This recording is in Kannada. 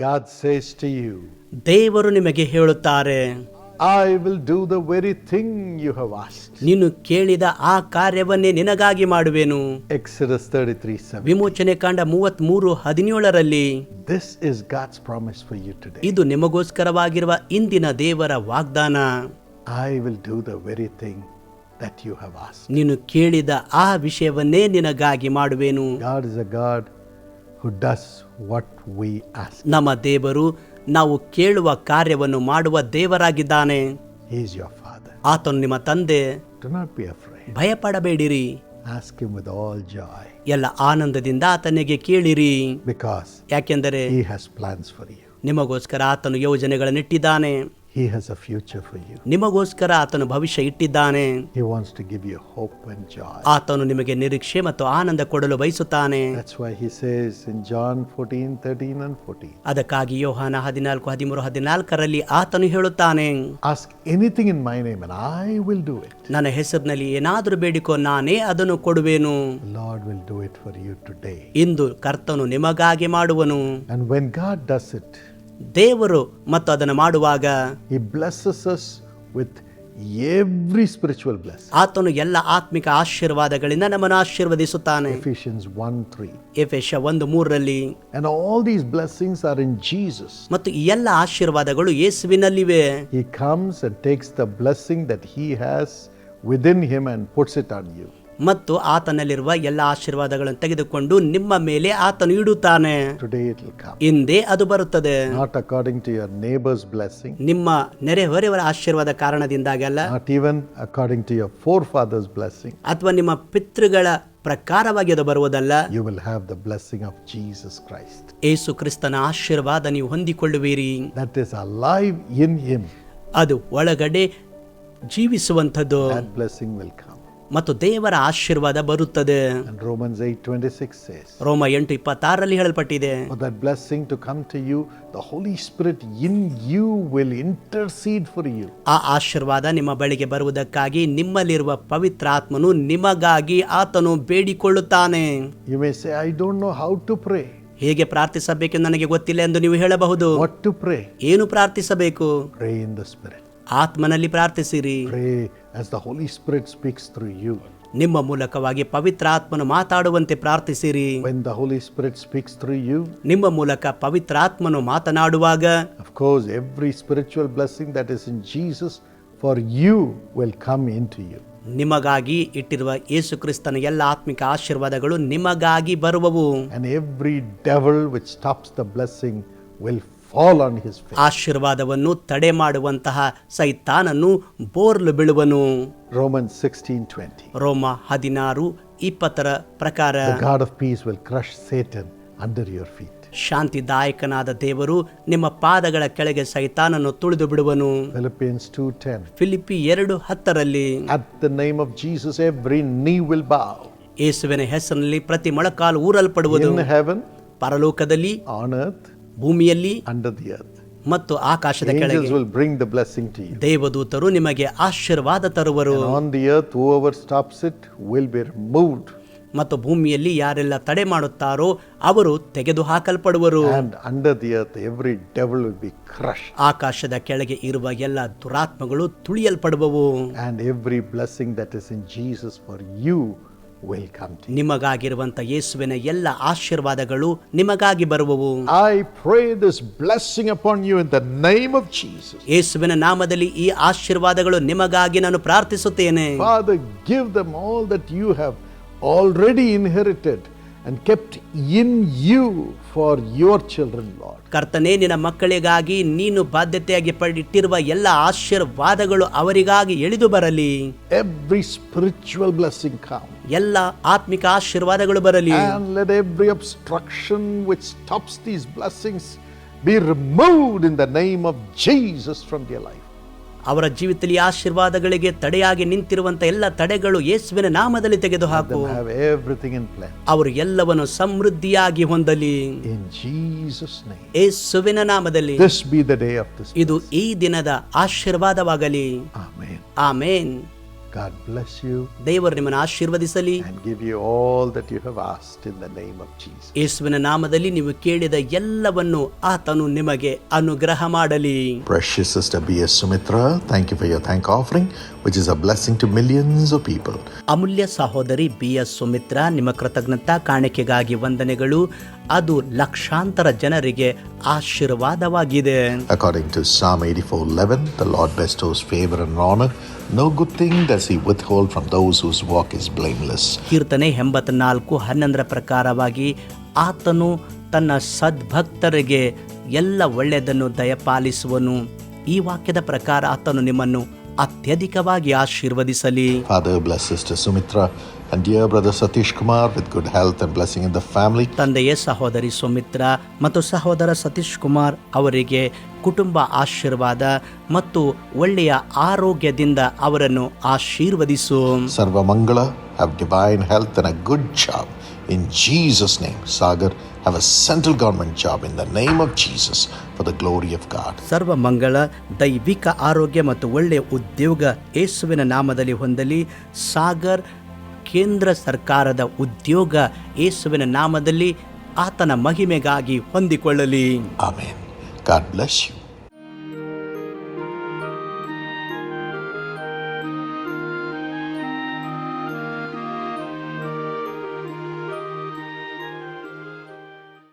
God says to you, ದೇವರು ನಿಮಗೆ ಹೇಳುತ್ತಾರೆ I will do the very thing you have asked. ನೀನು ಕೇಳಿದ ಆ ಕಾರ್ಯವನ್ನೇ ನಿನಗಾಗಿ ಮಾಡುವೆನು Exodus 33 7. ವಿಮೋಚನೆ ಕಾಂಡ ಮೂವತ್ತ್ ಮೂರು ಹದಿನೇಳರಲ್ಲಿ this is God's promise for you today ಇದು ನಿಮಗೋಸ್ಕರವಾಗಿರುವ ಇಂದಿನ ದೇವರ ವಾಗ್ದಾನ I will do the very thing that you have asked. ನೀನು ಕೇಳಿದ ಆ ವಿಷಯವನ್ನೇ ನಿನಗಾಗಿ ಮಾಡುವೆನು God is a God who does what we ask. ನಮ್ಮ ದೇವರು ನಾವು ಕೇಳುವ ಕಾರ್ಯವನ್ನು ಮಾಡುವ ದೇವರಾಗಿದ್ದಾನೆ He is your Father. ಆತನು ನಿಮ್ಮ ತಂದೆ Do not be afraid. ಭಯಪಡಬೇಡಿರಿ Ask Him with all joy ಎಲ್ಲ ಆನಂದದಿಂದ ಆತನಿಗೆ ಕೇಳಿರಿ because ಯಾಕೆಂದರೆ He has plans for you. ನಿಮಗೋಸ್ಕರ ಆತನು ಯೋಜನೆಗಳನ್ನಿಟ್ಟಿದ್ದಾನೆ he has a future for you ನಿಮಗೋಸ್ಕರ ಆತನು ಭವಿಷ್ಯ ಇಟ್ಟಿದ್ದಾನೆ. He wants to give you hope and ಆತನು ನಿಮಗೆ ನಿರೀಕ್ಷೆ ಮತ್ತು ಆನಂದ ಕೊಡಲು ಬಯಸುತ್ತಾನೆ. ದಟ್ಸ್ ವೈ ಜಾನ್ 14 13 ಅಂಡ್ 14 ಅದಕ್ಕಾಗಿ ಯೋಹಾನ 14 13 14 ಆತನು ಹೇಳುತ್ತಾನೆ. Ask anything in my name and I will do ನನ್ನ ಹೆಸರಿನಲ್ಲಿ ಏನಾದರೂ ಬೇಡಿಕೋ ನಾನೇ ಅದನ್ನು ಕೊಡುವೆನು. Lord will do it for you today ಇಂದು ಕರ್ತನು ನಿಮಗಾಗಿ ಮಾಡುವನು. ವೆನ್ ಗಾಡ್ ಡಸ್ ಇಟ್ ದೇವರು ಮತ್ತು ಅದನ್ನು ಮಾಡುವಾಗ he blesses with every spiritual bless ಆತನು ಎಲ್ಲ ಆತ್ಮಿಕ ಆಶೀರ್ವಾದಗಳಿಂದ ನಮ್ಮನ್ನು ಆಶೀರ್ವದಿಸುತ್ತಾನೆ. ಎಫಿಷಿಯನ್ಸ್ 1 3 ಎಫೆಷ 1 3 ರಲ್ಲಿ and all these blessings are in ಮತ್ತು ಈ ಎಲ್ಲ ಆಶೀರ್ವಾದಗಳು ಯೇಸುವಿನಲ್ಲಿವೆ. He comes and takes the blessing that he has within him and puts it on you ಮತ್ತು ಆತನಲ್ಲಿರುವ ಎಲ್ಲ ಆಶೀರ್ವಾದಗಳನ್ನು ತೆಗೆದುಕೊಂಡು ನಿಮ್ಮ ಮೇಲೆ ಆತನು ಇಡುತ್ತಾನೆ. ಹಿಂದೆ ಅದು ಬರುತ್ತದೆ. Not according to your neighbour's blessing, ನಿಮ್ಮ ನೆರೆಹೊರೆಯವರ ಆಶೀರ್ವಾದ ಕಾರಣದಿಂದಾಗಿ ಅಲ್ಲ. Even according to to forefathers' blessing. ಅಥವಾ ನಿಮ್ಮ ಪಿತೃಗಳ ಪ್ರಕಾರವಾಗಿ ಅದು ಬರುವುದಲ್ಲ. You will have the blessing of Jesus Christ ಯೇಸು ಕ್ರಿಸ್ತನ ಆಶೀರ್ವಾದ ನೀವು ಹೊಂದಿಕೊಳ್ಳುವಿರಿ. That a live in him ಅದು ಒಳಗಡೆ ಜೀವಿಸುವಂಥದ್ದು. Blessing will come. ಮತ್ತು ದೇವರ ಆಶೀರ್ವಾದ ಬರುತ್ತದೆ And Romans 8:26 says, ರೋಮ ಎಂಟು ಇಪ್ಪತ್ತಾರರಲ್ಲಿ ಹೇಳಲ್ಪಟ್ಟಿದೆ For that blessing to come to you, the Holy Spirit in you will intercede for you. ಆ ಆಶೀರ್ವಾದ ನಿಮ್ಮ ಬಳಿಗೆ ಬರುವುದಕ್ಕಾಗಿ ನಿಮ್ಮಲ್ಲಿರುವ ಪವಿತ್ರ ಆತ್ಮನು ನಿಮಗಾಗಿ ಆತನು ಬೇಡಿಕೊಳ್ಳುತ್ತಾನೆ You may say, I don't know how to pray. ಹೇಗೆ ಪ್ರಾರ್ಥಿಸಬೇಕೆಂದು ನನಗೆ ಗೊತ್ತಿಲ್ಲ ಎಂದು ನೀವು ಹೇಳಬಹುದು What to pray? ಏನು ಪ್ರಾರ್ಥಿಸಬೇಕು Pray in the Spirit. ಆತ್ಮನಲ್ಲಿ ಪ್ರಾರ್ಥಿಸಿರಿ Pray as the Holy Spirit speaks through you ನಿಮ್ಮ ಮೂಲಕವಾಗಿ ಪವಿತ್ರ ಆತ್ಮನು ಮಾತಾಡುವಂತೆ ಪ್ರಾರ್ಥಿಸಿರಿ. When the Holy Spirit speaks through you ನಿಮ್ಮ ಮೂಲಕ ಪವಿತ್ರ ಆತ್ಮನು ಮಾತನಾಡುವಾಗ of every spiritual blessing that is in Jesus for you will come into you ನಿಮಗಾಗಿ ಇಟ್ಟಿರುವ ಯೇಸು ಕ್ರಿಸ್ತನ ಎಲ್ಲ ಆತ್ಮಿಕ ಆಶೀರ್ವಾದಗಳು ನಿಮಗಾಗಿ ಬರುವವು. And every devil which stops the blessing will ಆಶೀರ್ವಾದವನ್ನು ತಡೆ ಮಾಡುವಂತಹ ಸೈತಾನನ್ನು ಬೋರ್ಲು ಬೀಳುವನು Romans 16:20. ರೋಮ ಹದಿನಾರು ಇಪ್ಪತ್ತರ ಪ್ರಕಾರ God of peace will crush Satan under your feet. ಶಾಂತಿದಾಯಕನಾದ ದೇವರು ನಿಮ್ಮ ಪಾದಗಳ ಕೆಳಗೆ ಸೈತಾನನ್ನು ತುಳಿದು ಬಿಡುವನು Philippians 2:10. ಫಿಲಿಪಿ ಎರಡು ಹತ್ತರಲ್ಲಿ at the name of Jesus every knee will bow. ಯೇಸುವಿನ ಹೆಸರಿನಲ್ಲಿ ಪ್ರತಿ ಮೊಳಕಾಲು ಊರಲ್ಪಡುವುದು In heaven, ಪರಲೋಕದಲ್ಲಿ ಆನ್ earth, ಭೂಮಿಯಲ್ಲಿ ಅಂಡರ್ ದಿ ಮತ್ತು ಆಕಾಶದ ಕೆಳಗೆ ಬ್ರಿಂಗ್ ನಿಮಗೆ ಆಶೀರ್ವಾದ ತರುವರು. ಮತ್ತು ಭೂಮಿಯಲ್ಲಿ ಯಾರೆಲ್ಲ ತಡೆ ಮಾಡುತ್ತಾರೋ ಅವರು ತೆಗೆದು ಹಾಕಲ್ಪಡುವರು ಆಕಾಶದ ಕೆಳಗೆ ಇರುವ ಎಲ್ಲ ದುರಾತ್ಮಗಳು ತುಳಿಯಲ್ಪಡುವವು. And every blessing that is in Jesus for you come ನಿಮಗಾಗಿರುವಂತ ಯೇಸುವಿನ ಎಲ್ಲ ಆಶೀರ್ವಾದಗಳು ನಿಮಗಾಗಿ ಬರುವವು. I pray this blessing upon you in the name of Jesus. ಯೇಸುವಿನ ನಾಮದಲ್ಲಿ ಈ ಆಶೀರ್ವಾದಗಳು ನಿಮಗಾಗಿ ನಾನು ಪ್ರಾರ್ಥಿಸುತ್ತೇನೆ. Father give them all that you have already inherited. and kept in you for your children, Lord. ಕರ್ತನೇ ನಿನ್ನ ಮಕ್ಕಳಿಗಾಗಿ ನೀನು ಬಾಧ್ಯತೆಯಾಗಿ ಪಡಿಟ್ಟಿರುವ ಎಲ್ಲ ಆಶೀರ್ವಾದಗಳು ಅವರಿಗಾಗಿ ಎಳೆದು ಬರಲಿ Every spiritual blessing come. ಎಲ್ಲ ಆತ್ಮಿಕ ಆಶೀರ್ವಾದಗಳು ಬರಲಿ And let every obstruction which stops these blessings be removed in the name of Jesus from their life. ಅವರ ಜೀವಿತದಲ್ಲಿ ಆಶೀರ್ವಾದಗಳಿಗೆ ತಡೆಯಾಗಿ ನಿಂತಿರುವಂತ ಎಲ್ಲ ತಡೆಗಳು ಯೇಸುವಿನ ನಾಮದಲ್ಲಿ ತೆಗೆದುಹಾಕು. ಅವರು ಎಲ್ಲವನ್ನು ಸಮೃದ್ಧಿಯಾಗಿ ಹೊಂದಲಿ. ಯೇಸುವಿನ ನಾಮದಲ್ಲಿ. ಇದು ಈ ದಿನದ ಆಶೀರ್ವಾದವಾಗಲಿ. ಆಮೇನ್ God bless you ದೇವರು ನಿಮ್ಮನ್ನು ಆಶೀರ್ವದಿಸಲಿ and give you all that you have asked in the name of Jesus. ಯೇಸುವಿನ ನಾಮದಲ್ಲಿ ನೀವು ಕೇಳಿದ ಎಲ್ಲವನ್ನು ಆತನು ನಿಮಗೆ ಅನುಗ್ರಹ ಮಾಡಲಿ Precious Sister B.S. Sumitra, thank you for your thank offering, which is a blessing to millions of people ಅಮೂಲ್ಯ ಸಹೋದರಿ ಬಿ ಎಸ್ ಸುಮಿತ್ರ ನಿಮ್ಮ ಕೃತಜ್ಞತಾ ಕಾಣಿಕೆಗಾಗಿ ವಂದನೆಗಳು. ಅದು ಲಕ್ಷಾಂತರ ಜನರಿಗೆ ಆಶೀರ್ವಾದವಾಗಿದೆ. According to Psalm 84:11 the Lord bestows favour and honour no good thing does he withhold from those whose walk is blameless ಕೀರ್ತನೆ 84:11 ರ ಪ್ರಕಾರವಾಗಿ ಆತನು ತನ್ನ ಸದ್ಭಕ್ತರಿಗೆ ಎಲ್ಲ ಒಳ್ಳೆಯದನ್ನು ದಯಪಾಲಿಸುವನು. ಈ ವಾಕ್ಯದ ಪ್ರಕಾರ ಆತನು ನಿಮ್ಮನ್ನು ಅತ್ಯಧಿಕವಾಗಿ ಆಶೀರ್ವದಿಸಲಿ. ತಂದೆಯ ಸಹೋದರಿ ಸುಮಿತ್ರ ಮತ್ತು ಸಹೋದರ ಸತೀಶ್ ಕುಮಾರ್ ಅವರಿಗೆ ಕುಟುಂಬ ಆಶೀರ್ವಾದ ಮತ್ತು ಒಳ್ಳೆಯ ಆರೋಗ್ಯದಿಂದ ಅವರನ್ನು ಆಶೀರ್ವದಿಸು. ಸರ್ವ ಮಂಗಳ have divine health a good job In Jesus' name, Sagar, have a central government job in the name of Jesus for the glory of God. Sarva Mangala, Daivika ಆರೋಗ್ಯ ಮತ್ತು ಒಳ್ಳೆಯ ಉದ್ಯೋಗ ಯೇಸುವಿನ ನಾಮದಲ್ಲಿ ಹೊಂದಲಿ Sagar, Kendra Sarkarada ಉದ್ಯೋಗ ಯೇಸುವಿನ ನಾಮದಲ್ಲಿ ಆತನ ಮಹಿಮೆಗಾಗಿ ಹೊಂದಿಕೊಳ್ಳಲಿ Amen. God bless you.